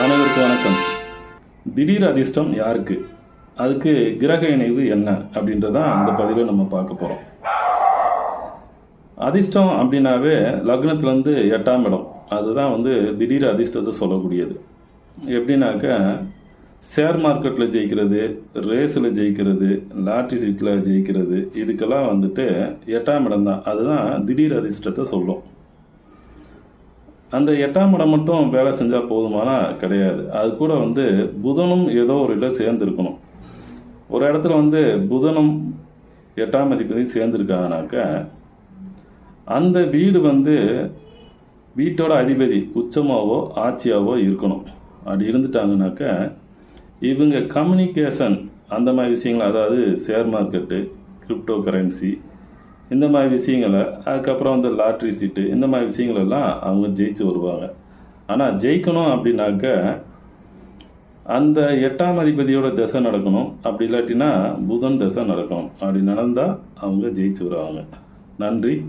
அனைவருக்கும் வணக்கம். திடீர் அதிர்ஷ்டம் யாருக்கு? அதுக்கு கிரக இணைவு என்ன அப்படின்றதான் அந்த பதிவில் நம்ம பார்க்க போகிறோம் அதிர்ஷ்டம் அப்படின்னாவே லக்னத்துலேருந்து எட்டாம் இடம். அதுதான் வந்து திடீர் அதிர்ஷ்டத்தை சொல்லக்கூடியது. எப்படின்னாக்கா ஷேர் மார்க்கெட்டில் ஜெயிக்கிறது ரேஸில் ஜெயிக்கிறது லாட்ரி சீட்டில் ஜெயிக்கிறது இதுக்கெல்லாம் வந்துட்டு எட்டாம் இடம் தான். அதுதான் திடீர் அதிர்ஷ்டத்தை சொல்லும். அந்த எட்டாம் இடம் மட்டும் வேலை செஞ்சால் போதுமானா கிடையாது. அது கூட வந்து புதனும் ஏதோ ஒரு இடம் சேர்ந்துருக்கணும். ஒரு இடத்துல வந்து புதனும் எட்டாம் அதிபதியும் சேர்ந்துருக்காங்கனாக்க அந்த வீடு வந்து வீட்டோட அதிபதி உச்சமாவோ ஆட்சியாவோ இருக்கணும். அப்படி இருந்துட்டாங்கனாக்க இவங்க கம்யூனிகேஷன் அந்த மாதிரி விஷயங்கள் அதாவது ஷேர் மார்க்கெட்டு கிரிப்டோ கரன்சி இந்த மாதிரி விஷயங்களை அதுக்கப்புறம் வந்து லாட்ரி சீட்டு இந்த மாதிரி விஷயங்களெல்லாம் அவங்க ஜெயிச்சு வருவாங்க. ஆனால் ஜெயிக்கணும் அப்படின்னாக்க அந்த எட்டாம் அதிபதியோட தசை நடக்கணும். அப்படி இல்லாட்டினா புதன் தசை நடக்கணும். அப்படி நடந்தால் அவங்க ஜெயிச்சு வருவாங்க. நன்றி.